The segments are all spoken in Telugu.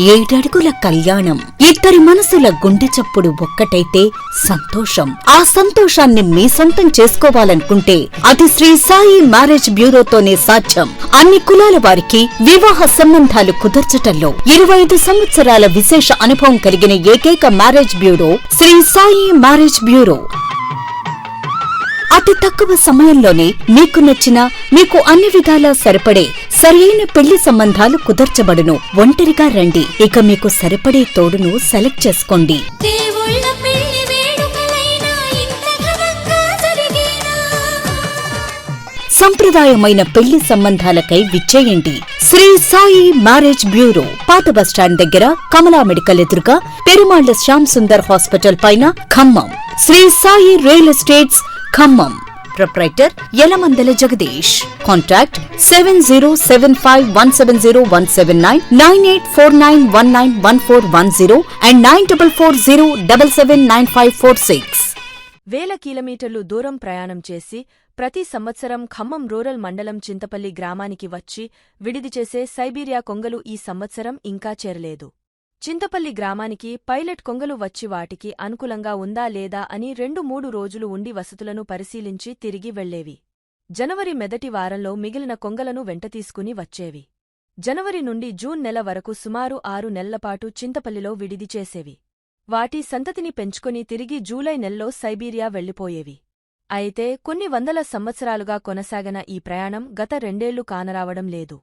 ఏడడుగుల కళ్యాణం. ఇద్దరి మనసుల గుండె చప్పుడు ఒక్కటైతే సంతోషం. ఆ సంతోషాన్ని మీ సొంతం చేసుకోవాలనుకుంటే అది శ్రీ సాయి మ్యారేజ్ బ్యూరోతోనే సాధ్యం. అన్ని కులాల వారికి వివాహ సంబంధాలు కుదర్చటంలో ఇరవై ఐదు సంవత్సరాల విశేష అనుభవం కలిగిన ఏకైక marriage bureau Shri Sai marriage bureau. అతి తక్కువ సమయంలోనే మీకు నచ్చిన మీకు అన్ని విధాలా సరిపడే సరియైన పెళ్ళి సంబంధాలు కుదర్చబడును. ఒంటరిగా రండి. ఇక మీకు సరిపడే తోడును సెలెక్ట్ చేసుకోండి. సంప్రదాయమైన పెళ్ళి సంబంధాలకై విచ్చేయండి. శ్రీ సాయి మ్యారేజ్ బ్యూరో పాత బస్టాండ్ దగ్గర కమలా మెడికల్ ఎదురుగా పెరుమాళ్ళ శ్యామ్ సుందర్ హాస్పిటల్ పైన Khammam. Shri Sai real estates Khammam. Proprietor Yalamandala Jagadish. Contact seven zero seven five one seven zero one seven nine nine eight four nine one nine one four one zero and nine double four zero double seven nine five four six. వేల కిలోమీటర్లు దూరం ప్రయాణం చేసి ప్రతి సంవత్సరం ఖమ్మం రూరల్ మండలం చింతపల్లి గ్రామానికి వచ్చి విడిది చేసే సైబీరియా కొంగలు ఈ సంవత్సరం ఇంకా చేరలేదు. చింతపల్లి గ్రామానికి పైలట్ కొంగలు వచ్చి వాటికి అనుకూలంగా ఉందా లేదా అని రెండు మూడు రోజులు ఉండి వసతులను పరిశీలించి తిరిగి వెళ్ళేవి జనవరి మెదటి వారంలో మిగిలిన కొంగలను వెంటతీసుకుని వచ్చేవి. జనవరి నుండి జూన్ నెల వరకు సుమారు ఆరు నెలలపాటు చింతపల్లిలో విడిది చేసేవి. వాటి సంతతిని పెంచుకొని తిరిగి జూలై నెలలో సైబీరియా వెళ్ళిపోయేవి అయితే కొన్ని వందల సంవత్సరాలుగా కొనసాగిన ఈ ప్రయాణం గత రెండేళ్ళు కానరావడం లేదు.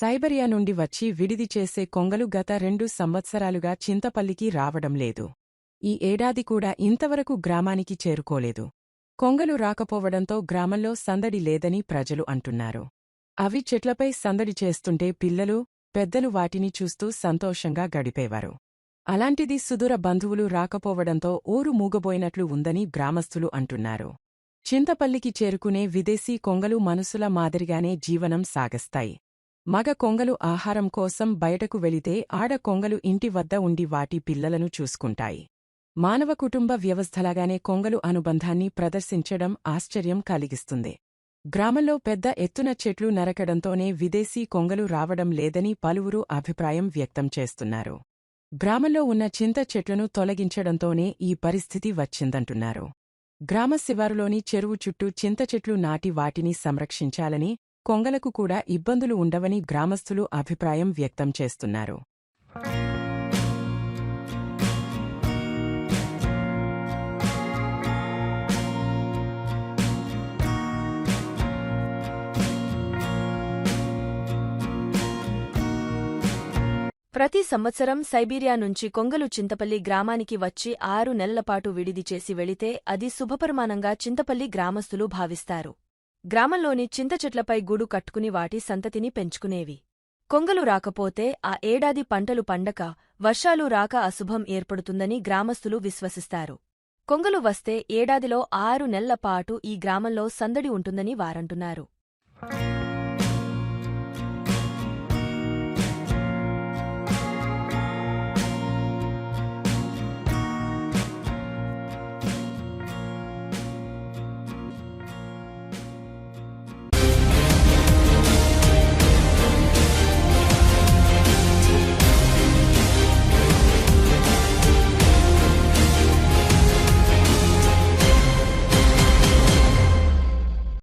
సైబరియా నుండి వచ్చి విడిది చేసే కొంగలు గత రెండు సంవత్సరాలుగా చింతపల్లికి రావడం లేదు. ఈ ఏడాది కూడా ఇంతవరకు గ్రామానికి చేరుకోలేదు. కొంగలు రాకపోవడంతో గ్రామంలో సందడి లేదని ప్రజలు అంటున్నారు. అవి చెట్లపై సందడి చేస్తుంటే పిల్లలు పెద్దలు వాటిని చూస్తూ సంతోషంగా గడిపేవారు. అలాంటిది సుదూర బంధువులు రాకపోవడంతో ఊరు మూగబోయినట్లు ఉందని గ్రామస్థులు అంటున్నారు. చింతపల్లికి చేరుకునే విదేశీ కొంగలు మనుసుల మాదిరిగానే జీవనం సాగస్తాయి. మగ కొంగలు ఆహారం కోసం బయటకు వెళితే ఆడ కొంగలు ఇంటి వద్ద ఉండి వాటి పిల్లలను చూసుకుంటాయి. మానవ కుటుంబ వ్యవస్థలాగానే కొంగలు అనుబంధాన్ని ప్రదర్శించడం ఆశ్చర్యం కలిగిస్తుంది. గ్రామంలో పెద్ద ఎత్తున చెట్లు నరకడంతోనే విదేశీ కొంగలు రావడం లేదని పలువురు అభిప్రాయం వ్యక్తం చేస్తున్నారు. గ్రామంలో ఉన్న చింత చెట్లను తొలగించడంతోనే ఈ పరిస్థితి వచ్చిందంటున్నారు. గ్రామ శివారులోని చెరువు చుట్టూ చింత చెట్లు నాటి వాటిని సంరక్షించాలని కొంగలకు కూడా ఇబ్బందులు ఉండవని గ్రామస్తులు అభిప్రాయం వ్యక్తం చేస్తున్నారు. ప్రతి సంవత్సరం సైబీరియా నుంచి కొంగలు చింతపల్లి గ్రామానికి వచ్చి ఆరు నెలలపాటు విడిది చేసి వెళితే అది శుభపరిమాణంగా చింతపల్లి గ్రామస్తులు భావిస్తారు. గ్రామంలోని చింత చెట్లపై గూడు కట్టుకుని వాటి సంతతిని పెంచుకునేవి. కొంగలు రాకపోతే ఆ ఏడాది పంటలు పండక వర్షాలు రాక అశుభం ఏర్పడుతుందని గ్రామస్థులు విశ్వసిస్తారు. కొంగలు వస్తే ఏడాదిలో ఆరు నెలల పాటు ఈ గ్రామంలో సందడి ఉంటుందని వారంటున్నారు.